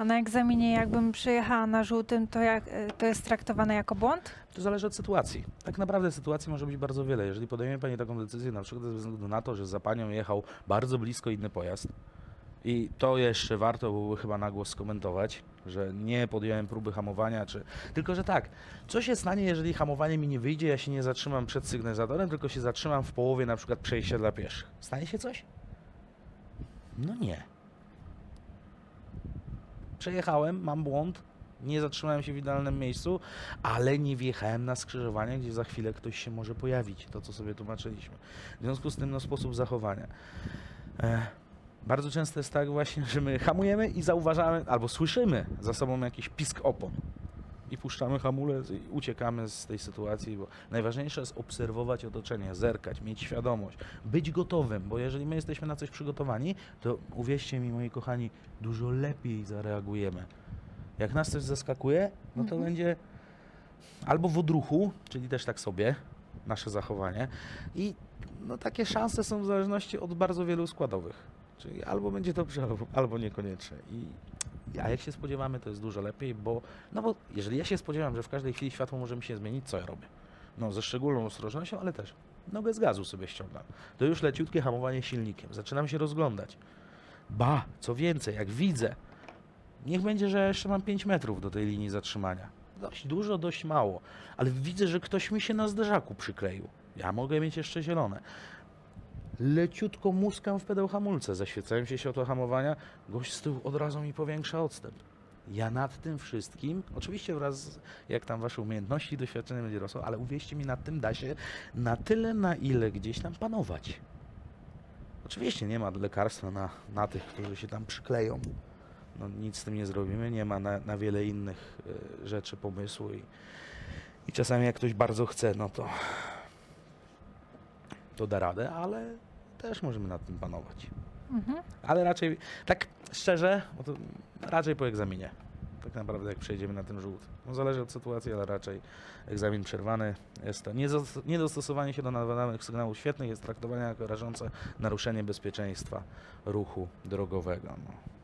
A na egzaminie jakbym przyjechała na żółtym, to, jak, y, to jest traktowane jako błąd? To zależy od sytuacji. Tak naprawdę sytuacji może być bardzo wiele. Jeżeli podejmie Pani taką decyzję, na przykład ze względu na to, że za Panią jechał bardzo blisko inny pojazd, i to jeszcze warto byłoby chyba na głos skomentować, że nie podjąłem próby hamowania, czy... Tylko, że tak, co się stanie, jeżeli hamowanie mi nie wyjdzie, ja się nie zatrzymam przed sygnalizatorem, tylko się zatrzymam w połowie na przykład przejścia dla pieszych. Stanie się coś? No nie. Przejechałem, mam błąd, nie zatrzymałem się w idealnym miejscu, ale nie wjechałem na skrzyżowanie, gdzie za chwilę ktoś się może pojawić, to co sobie tłumaczyliśmy. W związku z tym no, sposób zachowania. E, bardzo często jest tak właśnie, że my hamujemy i zauważamy, albo słyszymy za sobą jakiś pisk opon. I puszczamy hamulec i uciekamy z tej sytuacji, bo najważniejsze jest obserwować otoczenie, zerkać, mieć świadomość, być gotowym, bo jeżeli my jesteśmy na coś przygotowani, to uwierzcie mi, moi kochani, dużo lepiej zareagujemy. Jak nas coś zaskakuje, no to Mhm. będzie albo w odruchu, czyli też tak sobie, nasze zachowanie. I no, takie szanse są w zależności od bardzo wielu składowych. Czyli albo będzie dobrze, albo, albo niekoniecznie. I, a jak się spodziewamy, to jest dużo lepiej, bo, no bo jeżeli ja się spodziewam, że w każdej chwili światło może mi się zmienić, co ja robię? No, ze szczególną ostrożnością, ale też nogę z gazu sobie ściągam. To już leciutkie hamowanie silnikiem. Zaczynam się rozglądać. Ba, co więcej, jak widzę, niech będzie, że jeszcze mam 5 metrów do tej linii zatrzymania. Dość dużo, dość mało. Ale widzę, że ktoś mi się na zderzaku przykleił. Ja mogę mieć jeszcze zielone. Leciutko muskam w pedał hamulca, zaświecają się światła hamowania, gość z tyłu od razu mi powiększa odstęp. Ja nad tym wszystkim, oczywiście wraz z jak tam wasze umiejętności i doświadczenie będzie rosło, ale uwierzcie mi, nad tym da się na tyle, na ile gdzieś tam panować. Oczywiście nie ma lekarstwa na, na tych, którzy się tam przykleją. No, nic z tym nie zrobimy, nie ma na, na wiele innych y, rzeczy pomysłu i, i czasami jak ktoś bardzo chce, no to to da radę, ale też możemy nad tym panować. Mhm. Ale raczej, tak szczerze, bo to raczej po egzaminie. Tak naprawdę jak przejdziemy na ten żółt. No zależy od sytuacji, ale raczej egzamin przerwany. Jest to niedostosowanie się do nadawanych sygnałów świetnych jest traktowane jako rażące naruszenie bezpieczeństwa ruchu drogowego. No.